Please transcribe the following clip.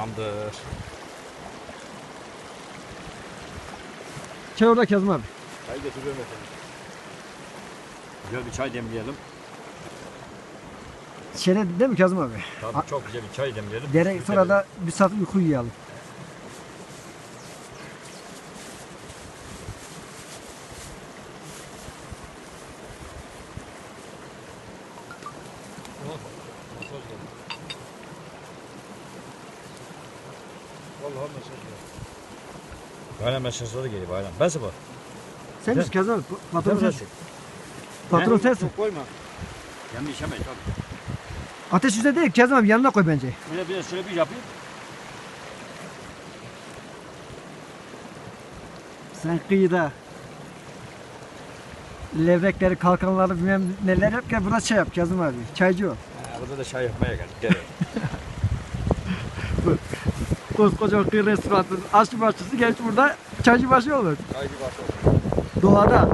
Tamamdır. Çay orada Kazım abi. Çay getiriyorum efendim. Güzel bir çay demleyelim. Şere değil mi Kazım abi? Tabii çok güzel bir çay demleyelim. Dere sonra da bir saat uyku uyuyalım. Vallahi mesaj var. Bayram mesajları geliyor bayram. Ben sabah. Sen Kazım abi? Patron Sen sensin. Patron sensin. Çok koyma. Yanlış işemeyiz tabii. Ateş üstünde değil Kazım abi yanına koy bence. Şöyle bir şöyle bir yapayım. Sen kıyıda levrekleri, kalkanları bilmem neler yap gel burada çay yap Kazım abi. Çaycı o. Ha, burada da çay yapmaya geldik. Gel. Koskoca kıyı restoranın aşçı başçısı genç burada çaycı başı olur. Çaycı başı. Doğada.